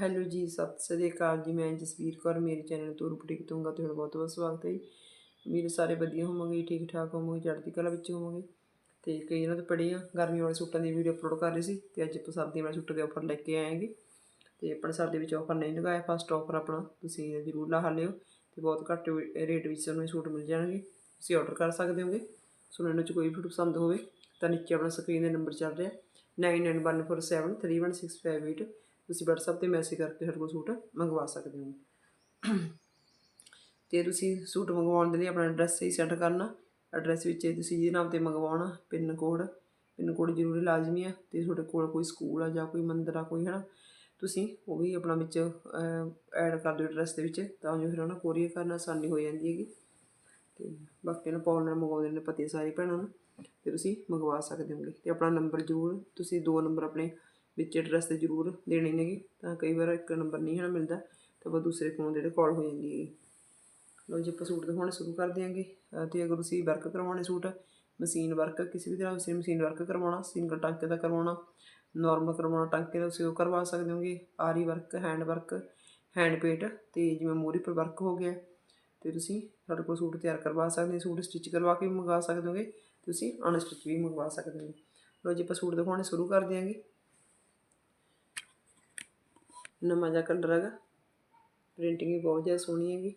Hello ਜੀ, ਸਤਿ ਸ੍ਰੀ ਅਕਾਲ ਜੀ। ਮੈਂ ਜਸਵੀਰ ਕੌਰ, ਮੇਰੇ ਚੈਨਲ ਤੋਂ ਬੁਟੀਕ ਤੋਂ ਤੁਹਾਡਾ ਬਹੁਤ ਬਹੁਤ ਸਵਾਗਤ ਹੈ ਜੀ। ਮੇਰੇ ਸਾਰੇ ਵਧੀਆ ਹੋਵਾਂਗੇ ਠੀਕ ਠਾਕ ਹੋਵਾਂਗੇ, ਚੜ੍ਹਦੀ ਕਲਾ ਵਿੱਚ ਹੋਵਾਂਗੇ। ਤੇ ਕਈ ਦਿਨਾਂ ਤੋਂ ਪੜੀ ਆ ਗਰਮੀ ਵਾਲੇ ਸੂਟਾਂ ਦੀ ਵੀਡੀਓ ਅਪਲੋਡ ਕਰ ਰਹੀ ਸੀ ਤੇ ਅੱਜ ਆਪਾਂ ਸਰਦੀ ਵਾਲੇ ਸੂਟ ਦੇ ਆਫਰ ਲੈ ਕੇ ਆਏਗੇ ਤੇ ਆਪਣੇ ਸਰਦੀ ਵਿੱਚ ਆਫਰ ਨਹੀਂ ਲਗਾਇਆ ਫਸਟ ਆਫਰ ਆਪਣਾ ਤੁਸੀਂ ਜ਼ਰੂਰ ਲਾ ਲਿਓ ਤੇ ਬਹੁਤ ਘੱਟ ਰੇਟ ਵਿੱਚ ਤੁਹਾਨੂੰ ਇਹ ਸੂਟ ਮਿਲ ਜਾਣਗੇ। ਤੁਸੀਂ ਆਰਡਰ ਕਰ ਸਕਦੇ ਹੋਗੇ ਸੋ ਇਹਨਾਂ ਚ ਕੋਈ ਵੀ ਪਸੰਦ ਹੋਵੇ ਤਾਂ ਨੀਚੇ ਆਪਣਾ ਸਕਰੀਨ ਦੇ ਨੰਬਰ ਚੱਲ ਰਿਹਾ। 9914731658 ਤੁਸੀਂ WhatsApp ਤੇ ਮੈਸੇਜ ਕਰਕੇ ਸਾਡੇ ਕੋਲ ਸੂਟ ਮੰਗਵਾ ਸਕਦੇ ਹੋ। ਤੇ ਤੁਸੀਂ ਸੂਟ ਮੰਗਵਾਉਣ ਦੇ ਲਈ ਆਪਣਾ ਐਡਰੈਸ ਹੀ ਸੈਂਡ ਕਰਨਾ। ਐਡਰੈਸ ਵਿੱਚ ਤੁਸੀਂ ਜਿਹਦੇ ਨਾਮ ਤੇ ਮੰਗਵਾਉਣਾ ਪਿੰਨ ਕੋਡ ਪਿੰਨ ਕੋਡ ਜ਼ਰੂਰੀ ਲਾਜ਼ਮੀ ਆ ਤੇ ਤੁਹਾਡੇ ਕੋਲ ਕੋਈ ਸਕੂਲ ਆ ਜਾਂ ਕੋਈ ਮੰਦਿਰ ਆ ਕੋਈ, ਹਨਾ? ਤੁਸੀਂ ਉਹ ਵੀ ਆਪਣਾ ਵਿੱਚ ਐਡ ਕਰ ਦਿਓ ਐਡਰੈਸ ਦੇ ਵਿੱਚ ਤਾਂ ਜੋ ਫਿਰ ਉਹਨਾਂ ਕੋਰੀਅਰ ਕਰਨਾ ਆਸਾਨੀ ਹੋ ਜਾਂਦੀ ਹੈਗੀ। ਤੇ ਬਾਕੀ ਨੂੰ ਪਾਉਣ ਮੰਗਵਾਉਂਦੇ ਨੇ ਪਤੀ ਸਾਰੀ ਭੈਣਾਂ ਨੂੰ, ਤੇ ਤੁਸੀਂ ਮੰਗਵਾ ਸਕਦੇ ਹੋਗੇ। ਤੇ ਆਪਣਾ ਨੰਬਰ ਜ਼ਰੂਰ, ਤੁਸੀਂ ਦੋ ਨੰਬਰ ਆਪਣੇ ਵਿੱਚ ਐਡਰੈਸ ਤੇ ਜ਼ਰੂਰ ਦੇਣੇ ਨੇਗੇ। ਤਾਂ ਕਈ ਵਾਰ ਇੱਕ ਨੰਬਰ ਨਹੀਂ ਹਨਾ ਮਿਲਦਾ, ਤਾਂ ਉਹ ਦੂਸਰੇ ਫੋਨ ਜਿਹੜੇ ਕਾਲ ਹੋ ਜਾਂਦੀ ਹੈਗੀ ਲੋ ਜੀ, ਆਪਾਂ ਸੂਟ ਦਿਖਾਉਣੇ ਸ਼ੁਰੂ ਕਰ ਦਿਆਂਗੇ। ਅਹ ਤੇ ਅਗਰ ਤੁਸੀਂ ਵਰਕ ਕਰਵਾਉਣੇ ਸੂਟ ਮਸ਼ੀਨ ਵਰਕ ਕਿਸੇ ਵੀ ਤਰ੍ਹਾਂ ਤੁਸੀਂ ਮਸ਼ੀਨ ਵਰਕ ਕਰਵਾਉਣਾ ਸਿੰਗਲ ਟਾਂਕੇ ਦਾ ਕਰਵਾਉਣਾ ਨਾਰਮਲ ਕਰਵਾਉਣਾ ਟਾਂਕੇ ਦਾ, ਤੁਸੀਂ ਉਹ ਕਰਵਾ ਸਕਦੇ ਹੋਗੇ। ਆਰੀ ਵਰਕ ਹੈਂਡ ਵਰਕ ਹੈਂਡ ਪੇਟ ਤੇ ਜਿਵੇਂ ਮੋਰੀ ਪਰ ਵਰਕ ਹੋ ਗਿਆ। ਤੇ ਤੁਸੀਂ ਸਾਡੇ ਕੋਲ ਸੂਟ ਤਿਆਰ ਕਰਵਾ ਸਕਦੇ ਹੋ, ਸੂਟ ਸਟਿਚ ਕਰਵਾ ਕੇ ਵੀ ਮੰਗਵਾ ਸਕਦੇ ਹੋਗੇ। ਤੁਸੀਂ ਅਨਸਟਿਚ ਵੀ ਮੰਗਵਾ ਸਕਦੇ ਹੋ। ਲੋ ਜੀ, ਆਪਾਂ ਸੂਟ ਦਿਖਾਉਣੇ ਸ਼ੁਰੂ ਕਰ ਦਿਆਂਗੇ। ਨਵਾਂ ਜਿਹਾ ਕਲਰ ਹੈਗਾ। ਪ੍ਰਿੰਟਿੰਗ ਵੀ ਬਹੁਤ ਜ਼ਿਆਦਾ ਸੋਹਣੀ ਹੈਗੀ।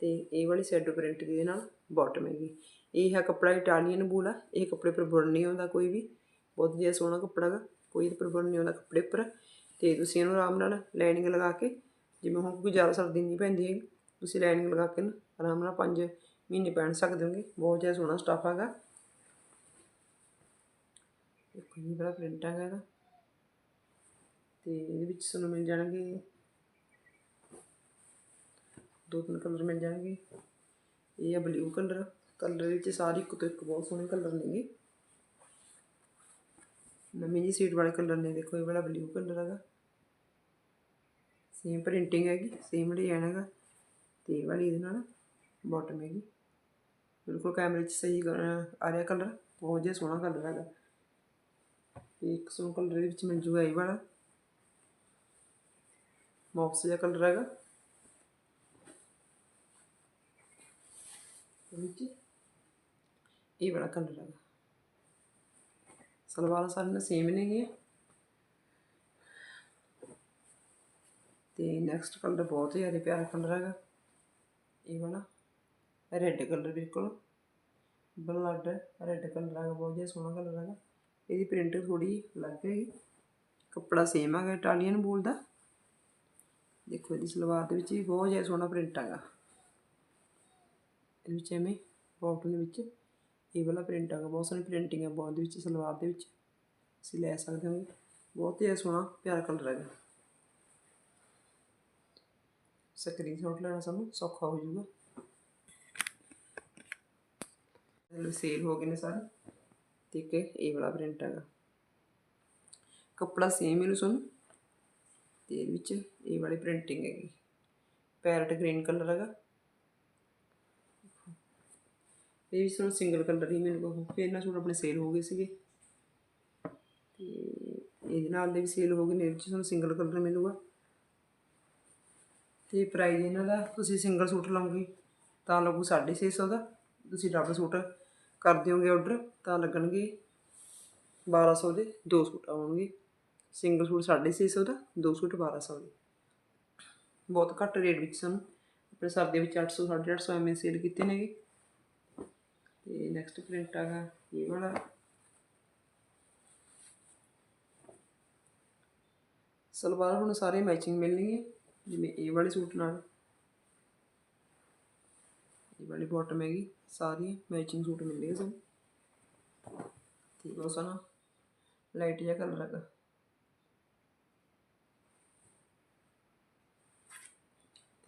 ਤੇ ਇਹ ਵਾਲੀ ਸ਼ੈਡੋ ਪ੍ਰਿੰਟ ਦੀ ਦੇ ਨਾਲ ਬਾਟਮ ਹੈਗੀ। ਇਹ ਹੈ ਕੱਪੜਾ ਇਟਾਲੀਅਨ ਬੂਲ ਆ। ਇਹ ਕੱਪੜੇ ਪਰ ਬੁਣ ਨਹੀਂ ਆਉਂਦਾ ਕੋਈ ਵੀ। ਬਹੁਤ ਜ਼ਿਆਦਾ ਸੋਹਣਾ ਕੱਪੜਾ ਹੈਗਾ। ਕੋਈ ਇਹਦੇ ਪਰ ਬੁਣ ਨਹੀਂ ਆਉਂਦਾ ਕੱਪੜੇ ਉੱਪਰ। ਤੇ ਤੁਸੀਂ ਇਹਨੂੰ ਆਰਾਮ ਨਾਲ ਲਾਈਨਿੰਗ ਲਗਾ ਕੇ, ਜਿਵੇਂ ਹੁਣ ਕੋਈ ਜ਼ਿਆਦਾ ਸਰਦੀ ਨਹੀਂ ਪੈਂਦੀ ਹੈਗੀ, ਤੁਸੀਂ ਲਾਈਨਿੰਗ ਲਗਾ ਕੇ ਨਾ ਆਰਾਮ ਨਾਲ 5 ਮਹੀਨੇ ਪਹਿਨ ਸਕਦੇ ਹੋਗੇ। ਬਹੁਤ ਜ਼ਿਆਦਾ ਸੋਹਣਾ ਸਟਾਫ ਹੈਗਾ। ਦੇਖੋ ਬੜਾ ਪ੍ਰਿੰਟ ਹੈਗਾ ਇਹਦਾ। ਤੇ ਇਹਦੇ ਵਿੱਚ ਤੁਹਾਨੂੰ ਮਿਲ ਜਾਣਗੇ ਦੋ ਤਿੰਨ ਕਲਰ ਮਿਲ ਜਾਣਗੇ। ਇਹ ਆ ਬਲੂ ਕਲਰ ਕਲਰ ਵਿੱਚ ਸਾਰੇ ਇੱਕ ਤੋਂ ਇੱਕ ਬਹੁਤ ਸੋਹਣੇ ਕਲਰ ਨੇਗੇ। ਨਵੀਂ ਜੀ ਸੀਟ ਵਾਲੇ ਕਲਰ ਨੇ, ਦੇਖੋ ਇਹ ਵਾਲਾ ਬਲੂ ਕਲਰ ਹੈਗਾ। ਸੇਮ ਪ੍ਰਿੰਟਿੰਗ ਹੈਗੀ ਸੇਮ ਡਿਜ਼ਾਈਨ ਹੈਗਾ। ਤੇ ਇਹ ਵਾਲੀ ਇਹਦੇ ਨਾਲ ਬਾਟਮ ਹੈਗੀ। ਬਿਲਕੁਲ ਕੈਮਰੇ 'ਚ ਸਹੀ ਆ ਰਿਹਾ ਕਲਰ ਬਹੁਤ ਜਿਹਾ ਸੋਹਣਾ ਕਲਰ ਹੈਗਾ। ਤੇ ਇੱਕ ਸੋਹਣਾ ਕਲਰ ਦੇ ਵਿੱਚ ਮਿਲ ਜੂਗਾ ਇਹ ਵਾਲਾ। ਮੌਕਸ ਜਿਹਾ ਕਲਰ ਹੈਗਾ। ਇਹ ਬੜਾ ਕਲਰ ਹੈਗਾ। ਸਲਵਾਰਾਂ ਸਾਰੀਆਂ ਸੇਮ ਨੇ ਨੇਗੀਆਂ ਤੇ ਨੈਕਸਟ ਕਲਰ ਬਹੁਤ ਜ਼ਿਆਦਾ ਪਿਆਰਾ ਕਲਰ ਹੈਗਾ। ਇਹ ਵਾਲਾ। ਰੈੱਡ ਕਲਰ ਬਿਲਕੁਲ। ਬਲੱਡ ਰੈੱਡ ਕਲਰ ਹੈਗਾ, ਬਹੁਤ ਜ਼ਿਆਦਾ ਸੋਹਣਾ ਕਲਰ ਹੈਗਾ। ਇਹਦੀ ਪ੍ਰਿੰਟ ਥੋੜੀ ਅਲੱਗ ਹੈਗੀ। ਕੱਪੜਾ ਸੇਮ ਹੈਗਾ, ਇਟਾਲੀਅਨ ਬੋਲ ਦਾ। ਦੇਖੋ ਇਹਦੀ ਸਲਵਾਰ ਦੇ ਵਿੱਚ ਵੀ ਬਹੁਤ ਜ਼ਿਆਦਾ ਸੋਹਣਾ ਪ੍ਰਿੰਟ ਹੈਗਾ। ਇਹਦੇ ਵਿੱਚ ਐਵੇਂ ਬਾਟਮ ਦੇ ਵਿੱਚ ਇਹ ਵਾਲਾ ਪ੍ਰਿੰਟ ਹੈਗਾ। ਬਹੁਤ ਸੋਹਣੀ ਪ੍ਰਿੰਟਿੰਗ ਹੈ ਬਹੁਤ ਦੇ ਵਿੱਚ ਸਲਵਾਰ ਦੇ ਵਿੱਚ। ਤੁਸੀਂ ਲੈ ਸਕਦੇ ਹੋ। ਬਹੁਤ ਹੀ ਸੋਹਣਾ, ਪਿਆਰਾ ਕਲਰ ਹੈਗਾ। ਸਕਰੀਨਸ਼ਾਟ ਲੈਣਾ ਸਾਨੂੰ, ਸੌਖਾ ਹੋ ਜਾਊਗਾ। ਇਹ ਸੇਲ ਹੋ ਗਏ ਨੇ ਸਾਰੇ। ਠੀਕ ਹੈ, ਇਹ ਵਾਲਾ ਪ੍ਰਿੰਟ ਹੈਗਾ। ਕੱਪੜਾ ਸੇਮ ਹੀ ਨੂੰ ਸੁਣ ਤੇ ਇਹਦੇ ਵਿੱਚ, ਇਹ ਵਾਲੀ ਪ੍ਰਿੰਟਿੰਗ ਹੈਗੀ। ਪੈਰਟ ਗ੍ਰੀਨ ਕਲਰ ਹੈਗਾ। ਇਹ ਵੀ ਸਾਨੂੰ ਸਿੰਗਲ ਕਲਰ ਹੀ ਮਿਲ ਗਿਆ ਫਿਰ ਇਹਨਾਂ ਸੂਟ ਆਪਣੇ ਸੇਲ ਹੋ ਗਏ ਸੀਗੇ। ਤੇ ਇਹਦੇ ਨਾਲ ਦੇ ਵੀ ਸੇਲ ਹੋ ਗਏ ਨੇ, ਇਹਦੇ 'ਚ ਸਾਨੂੰ ਸਿੰਗਲ ਕਲਰ ਮਿਲੂਗਾ। ਤੇ ਪ੍ਰਾਈਸ ਇਹਨਾਂ ਦਾ, ਤੁਸੀਂ ਸਿੰਗਲ ਸੂਟ ਲਓਗੇ, ਤਾਂ ਲੱਗੂ 650 ਦਾ। ਤੁਸੀਂ ਡਬਲ ਸੂਟ ਕਰ ਦਿਓਗੇ ਆਰਡਰ ਤਾਂ ਲੱਗਣਗੇ 1200 ਦੇ ਦੋ ਸੂਟ ਆਉਣਗੇ। ਸਿੰਗਲ ਸੂਟ 650 ਦਾ, ਦੋ ਸੂਟ 1200 ਦੇ। ਬਹੁਤ ਘੱਟ ਰੇਟ ਵਿੱਚ ਸਾਨੂੰ ਆਪਣੇ ਸਰਦੇ ਵਿੱਚ 800 850 ਐਵੇਂ ਸੇਲ ਕੀਤੇ ਨੇਗੇ। ਤੇ ਨੈਕਸਟ ਪ੍ਰਿੰਟ ਆਗਾ ਇਹ ਵਾਲਾ। ਸਲਵਾਰ ਹੁਣ ਸਾਰੇ ਮੈਚਿੰਗ ਮਿਲਣਗੇ ਜਿਵੇਂ ਇਹ ਵਾਲੇ ਸੂਟ ਨਾਲ। ਇਹ ਵਾਲੀ ਬਾਟਮ ਹੈਗੀ ਸਾਰੀ ਮੈਚਿੰਗ ਸੂਟ ਮਿਲਣਗੇ ਸਭ ਤੇ ਬਹੁਤ ਸੋਹਣਾ ਲਾਈਟ ਜਿਹਾ ਕਲਰ ਹੈਗਾ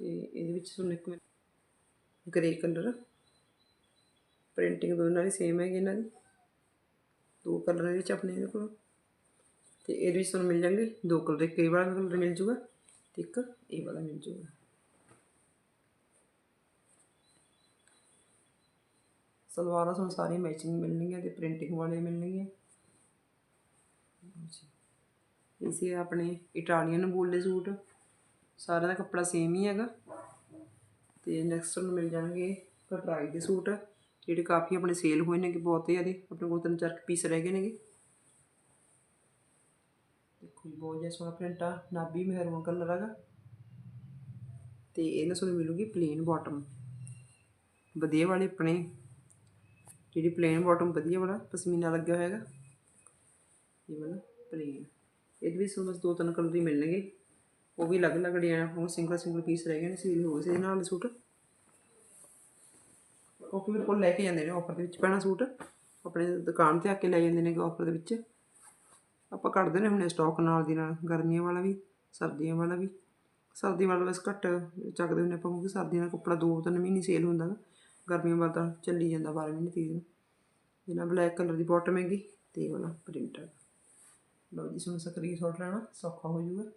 ਤੇ ਇਹਦੇ ਵਿੱਚ ਤੁਹਾਨੂੰ ਇੱਕ ਗ੍ਰੇ ਕਲਰ ਪ੍ਰਿੰਟਿੰਗ ਦੋਨਾਂ ਦੀ ਸੇਮ ਹੈਗੀ ਇਹਨਾਂ ਦੀ। ਦੋ ਕਲਰ ਦੇ ਵਿੱਚ ਆਪਣੇ ਇਹਦੇ ਕੋਲ। ਤੇ ਇਹਦੇ ਵਿੱਚ ਤੁਹਾਨੂੰ ਮਿਲ ਜਾਣਗੇ ਦੋ ਕਲਰ ਇੱਕ ਇਹ ਵਾਲਾ ਕਲਰ ਮਿਲ ਜੂਗਾ ਤੇ ਇੱਕ ਇਹ ਵਾਲਾ ਮਿਲ ਜੂਗਾ। ਸਲਵਾਰਾਂ ਤੁਹਾਨੂੰ ਸਾਰੀ ਮੈਚਿੰਗ ਮਿਲਣਗੀਆਂ ਤੇ ਪ੍ਰਿੰਟਿੰਗ ਵਾਲੇ ਮਿਲਣਗੀਆਂ। ਇਸੇ ਆਪਣੇ ਇਟਾਲੀਅਨ ਬੋਲੇ ਸੂਟ। ਸਾਰਿਆਂ ਦਾ ਕੱਪੜਾ ਸੇਮ ਹੀ ਹੈਗਾ। ਤੇ ਨੈਕਸਟ ਤੁਹਾਨੂੰ ਮਿਲ ਜਾਣਗੇ ਕਟਰਾਈ ਦੇ ਸੂਟ, ਜਿਹੜੇ ਕਾਫੀ ਆਪਣੇ ਸੇਲ ਹੋਏ ਨੇ ਕਿ ਬਹੁਤ ਜ਼ਿਆਦਾ, ਆਪਣੇ ਕੋਲ ਤਿੰਨ ਚਾਰ ਪੀਸ ਰਹਿ ਗਏ ਨੇਗੇ। ਦੇਖੋ ਬਹੁਤ ਜਿਹਾ ਸੋਹਣਾ ਪ੍ਰਿੰਟ ਆ, ਨਾਭੀ ਮਹਿਰੂਨ ਕਲਰ ਹੈਗਾ। ਤੇ ਇਹਨਾਂ ਤੁਹਾਨੂੰ ਮਿਲੂਗੀ ਪਲੇਨ ਬਾਟਮ ਵਧੀਆ ਵਾਲੇ ਆਪਣੇ, ਜਿਹੜੀ ਪਲੇਨ ਬਾਟਮ ਵਧੀਆ ਵਾਲਾ ਪਸ਼ਮੀਨਾ ਲੱਗਿਆ ਹੋਇਆ ਹੈਗਾ। ਇਹ ਵਾਲਾ ਪਲੇਨ ਇਹਦੇ ਵਿੱਚ ਤੁਹਾਨੂੰ ਬਸ ਦੋ ਤਿੰਨ ਕਲਰ ਹੀ ਮਿਲਣਗੇ। ਉਹ ਵੀ ਅਲੱਗ-ਅਲੱਗ ਡਿਜ਼ਾਈਨ ਆਪਾਂ ਸਿੰਗਲ ਸਿੰਗਲ ਪੀਸ ਰਹਿ ਗਏ ਨੇ ਸੀਲ ਹੋ ਗਏ ਸੀ ਨਾਲ ਸੂਟ ਉਹ ਕਿ ਮੇਰੇ ਕੋਲ ਲੈ ਕੇ ਜਾਂਦੇ ਨੇ ਆਫਰ ਦੇ ਵਿੱਚ ਪੈਣਾ ਸੂਟ ਆਪਣੇ ਦੁਕਾਨ ਤੇ ਆ ਕੇ ਲੈ ਜਾਂਦੇ ਨੇ ਆਫਰ ਦੇ ਵਿੱਚ। ਆਪਾਂ ਕੱਢਦੇ ਨੇ ਹੁਣੇ ਸਟਾਕ ਨਾਲ ਦੀ ਨਾਲ, ਗਰਮੀਆਂ ਵਾਲਾ ਵੀ, ਸਰਦੀਆਂ ਵਾਲਾ ਵੀ। ਸਰਦੀ ਵਾਲਾ ਬਸ ਘੱਟ ਚੱਕਦੇ ਹੁੰਦੇ ਆਪਾਂ, ਕਿਉਂਕਿ ਸਰਦੀਆਂ ਦਾ ਕੱਪੜਾ ਦੋ ਤਿੰਨ ਮਹੀਨੇ ਸੇਲ ਹੁੰਦਾ ਗਰਮੀਆਂ ਵਾਲਾ ਤਾਂ ਚੱਲੀ ਜਾਂਦਾ 12 ਮਹੀਨੇ ਤੀਹ ਦਿਨ। ਇਹਨਾਂ ਬਲੈਕ ਕਲਰ ਦੀ ਬਾਟਮ ਹੈਗੀ, ਤੇ ਇਹ ਵਾਲਾ ਪ੍ਰਿੰਟ ਲਓ ਜੀ ਤੁਹਾਨੂੰ ਸਕਰੀਨਸ਼ਾਟ ਲੈਣਾ, ਸੌਖਾ ਹੋ ਜਾਊਗਾ।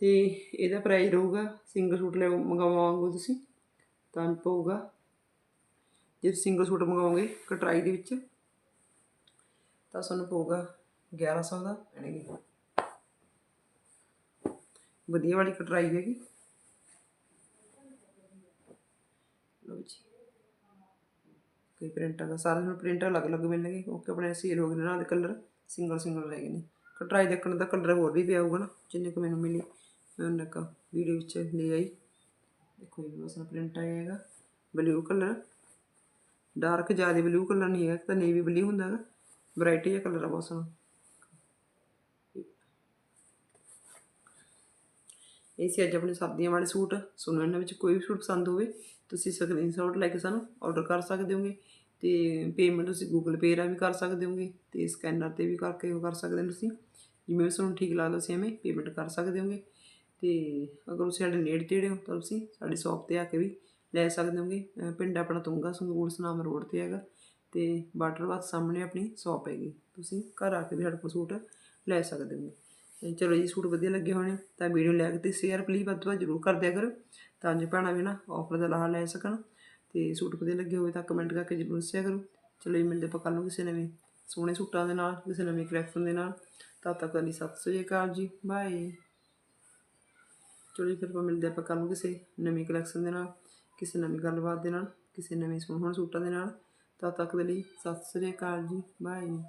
ਤੇ ਇਹਦਾ ਪ੍ਰਾਈਸ ਰਹੂਗਾ ਸਿੰਗਲ ਸੂਟ ਲੈ ਮੰਗਵਾਓਗੇ ਤੁਸੀਂ, ਤਾਂ ਪਊਗਾ। ਜੇ ਸਿੰਗਲ ਸੂਟ ਮੰਗਾਓਗੇ ਕਟਰਾਈ ਦੇ ਵਿੱਚ, ਤਾਂ ਤੁਹਾਨੂੰ ਪਊਗਾ 1100 ਦਾ ਪੈਣਗੇ ਵਧੀਆ ਵਾਲੀ ਕਟਰਾਈ ਹੈਗੀ। ਲਓ ਜੀ। ਕੋਈ ਪ੍ਰਿੰਟ ਹੈਗਾ ਸਾਰੇ ਨੂੰ ਪ੍ਰਿੰਟ ਅਲੱਗ-ਅਲੱਗ ਮਿਲਣਗੇ ਓਕੇ ਆਪਣੇ ਸੇਲ ਹੋ ਗਏ ਨੇ ਦੇ ਕਲਰ ਸਿੰਗਲ ਸਿੰਗਲ ਰਹਿ ਗਏ ਨੇ। ਕਟਰਾਈ ਦੇਖਣ ਦਾ ਕਲਰ ਹੋਰ ਵੀ ਪਿਆ ਹੋਊਗਾ ਨਾ, ਜਿੰਨੇ ਕੁ ਮੈਨੂੰ ਮਿਲੀ। ਮੈਂ ਉਹਨਾਂ ਕਾ ਵੀਡੀਓ ਵਿੱਚ ਲੈ ਆਈ। ਦੇਖੋ ਇਹ ਸਾਰਾ ਪ੍ਰਿੰਟ ਆਇਆ ਹੈਗਾ ਬਲੂ ਕਲਰ ਡਾਰਕ ਜ਼ਿਆਦਾ ਬਲੂ ਕਲਰ ਨਹੀਂ ਹੈਗਾ, ਤਾਂ ਨੇਵੀ ਬਲੂ ਹੁੰਦਾ ਹੈਗਾ। ਵੈਰਾਈਟੀ ਜਿਹਾ ਕਲਰ ਬਹੁਤ ਸਾਰਾ ਇਹ ਸੀ ਅੱਜ ਆਪਣੇ ਸਰਦੀਆਂ ਵਾਲੇ ਸੂਟ। ਸੁਣੋ ਇਹਨਾਂ ਵਿੱਚ ਕੋਈ ਵੀ ਸੂਟ ਪਸੰਦ ਹੋਵੇ, ਤੁਸੀਂ ਸਕਰੀਨਸ਼ਾਟ ਲੈ ਕੇ ਸਾਨੂੰ ਆਰਡਰ ਕਰ ਸਕਦੇ ਹੋਗੇ। ਤੇ ਪੇਮੈਂਟ ਤੁਸੀਂ ਗੂਗਲ ਪੇ ਰਾਹੀਂ ਵੀ ਕਰ ਸਕਦੇ ਹੋਗੇ ਤੇ ਸਕੈਨਰ ਤੇ ਵੀ ਕਰਕੇ ਉਹ ਕਰ ਸਕਦੇ ਹੋ ਤੁਸੀਂ। ਜਿਵੇਂ ਵੀ ਤੁਹਾਨੂੰ ਠੀਕ ਲੱਗਦਾ ਤੁਸੀਂ ਐਵੇਂ ਪੇਮੈਂਟ ਕਰ ਸਕਦੇ ਹੋਗੇ। ਤੇ ਅਗਰ ਤੁਸੀਂ ਸਾਡੇ ਨੇੜੇ ਤੇੜੇ ਹੋ ਤਾਂ ਤੁਸੀਂ ਸਾਡੀ ਸ਼ਾਪ ਤੇ ਆ ਕੇ ਵੀ ਲੈ ਸਕਦੇ ਹੋਗੇ। ਪਿੰਡ ਆਪਣਾ ਤੁੰਗਾ ਸੰਗੂਰ ਸਨਾਮ ਰੋਡ ਤੇ ਹੈਗਾ ਤੇ ਵਾਟਰ ਸਾਹਮਣੇ ਆਪਣੀ ਸ਼ਾਪ ਹੈਗੀ। ਤੁਸੀਂ ਘਰ ਆ ਕੇ ਵੀ ਸਾਡੇ ਕੋਲ ਸੂਟ ਲੈ ਸਕਦੇ ਹੋਗੇ। ਤੇ ਚਲੋ ਜੀ ਸੂਟ ਵਧੀਆ ਲੱਗੇ ਹੋਣੇ ਤਾਂ ਵੀਡੀਓ ਲਾਈਕ ਤੇ ਸ਼ੇਅਰ ਪਲੀਜ਼ ਵੱਧ ਤੋਂ ਵੱਧ ਜ਼ਰੂਰ ਕਰ ਦਿਆ ਕਰੋ ਤਾਂ ਜੋ ਭੈਣਾਂ ਵੀ ਨਾ ਆਫਰ ਦਾ ਲਾਹਾ ਲੈ ਸਕਣ। ਤੇ ਸੂਟ ਵਧੀਆ ਲੱਗੇ ਹੋਵੇ ਤਾਂ ਕਮੈਂਟ ਕਰਕੇ ਜ਼ਰੂਰ ਦੱਸਿਆ ਕਰੋ। ਚਲੋ ਜੀ, ਮਿਲਦੇ ਆਪਾਂ ਕੱਲ੍ਹ ਨੂੰ ਕਿਸੇ ਨਵੇਂ ਸੋਹਣੇ ਸੂਟਾਂ ਦੇ ਨਾਲ, ਕਿਸੇ ਨਵੇਂ ਕਲੈਕਸ਼ਨ ਦੇ ਨਾਲ। ਤਦ ਤੱਕ ਲਈ ਸਤਿ ਸ੍ਰੀ ਅਕਾਲ ਜੀ ਬਾਏ ਚਲੋ ਜੀ, ਫਿਰ ਆਪਾਂ ਮਿਲਦੇ ਆਪਾਂ ਕੱਲ੍ਹ ਨੂੰ ਕਿਸੇ ਨਵੀਂ ਕਲੈਕਸ਼ਨ ਦੇ ਨਾਲ, ਕਿਸੇ ਨਵੀਂ ਗੱਲਬਾਤ ਦੇ ਨਾਲ, ਕਿਸੇ ਨਵੇਂ ਸੋਹਣੇ ਸੂਟਾਂ ਦੇ ਨਾਲ। ਤਦ ਤੱਕ ਦੇ ਲਈ ਸਤਿ ਸ੍ਰੀ ਅਕਾਲ ਜੀ ਬਾਏ